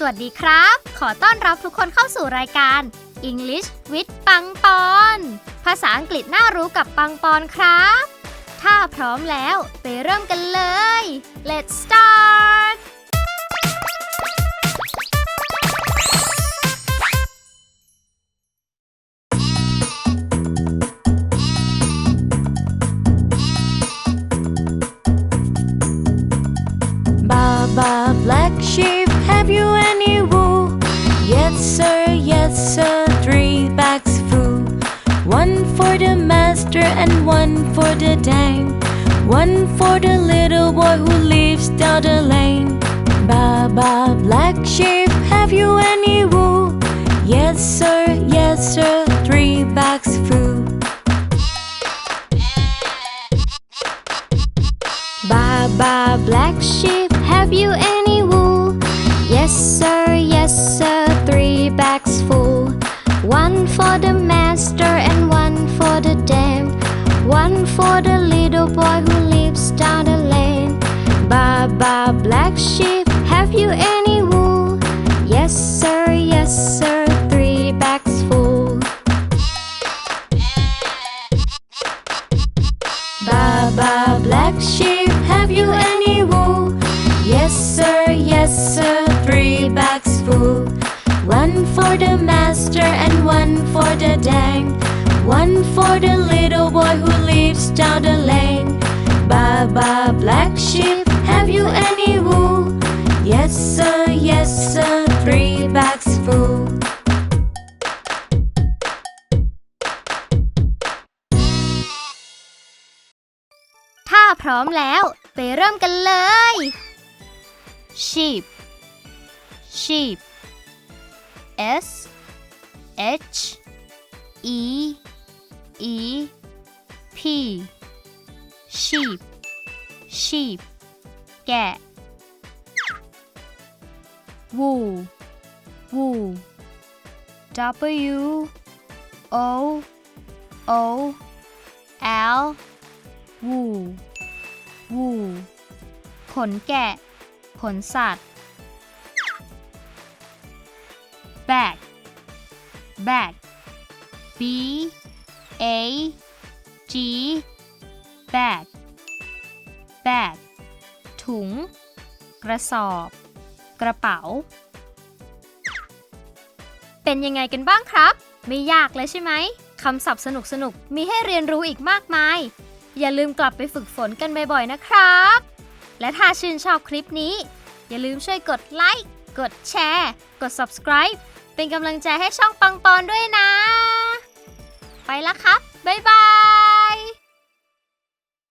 สวัสดีครับ ขอต้อนรับทุกคนเข้าสู่รายการ English with ปังปอน ภาษาอังกฤษน่ารู้กับปังปอนครับ ถ้าพร้อมแล้วไปเริ่มกันเลย Let's start master and one for the dame. One for the little boy who lives down the lane. Baba black sheep, have you any wool? Yes, sir, yes, sir, three bags full. Baba black sheep, have you any wool? Yes, sir, yes, sir, For the little boy who lives down the lane. Baba black sheep, have you any wool? Yes, sir, yes, sir, three bags full. Baba black sheep, have you any wool? Yes, sir, yes, sir, three bags full. One for the master and one for the dame. One for the little boy who lives down the lane. Baba black sheep, have you any wool? Yes sir, yes sir, three bags full. sheep. Sheep. S h e e p sheep sheep แกะ wool wool w o o l wool wool ขนแกะ ขนสัตว์ bag bag b a g bag bag ถุง กระสอบ กระเป๋า เป็นยังไงกันบ้างครับ ไม่ยากเลยใช่ไหมคำศัพท์สนุกๆมีให้เรียนรู้อีกมากมาย อย่าลืมกลับไปฝึกฝนกันบ่อยๆนะครับ และถ้าชื่นชอบคลิปนี้ อย่าลืมช่วยกดไลค์ กดแชร์ กด subscribe เป็นกำลังใจให้ช่องปังปอนด้วยนะ ละครับ บ๊ายบาย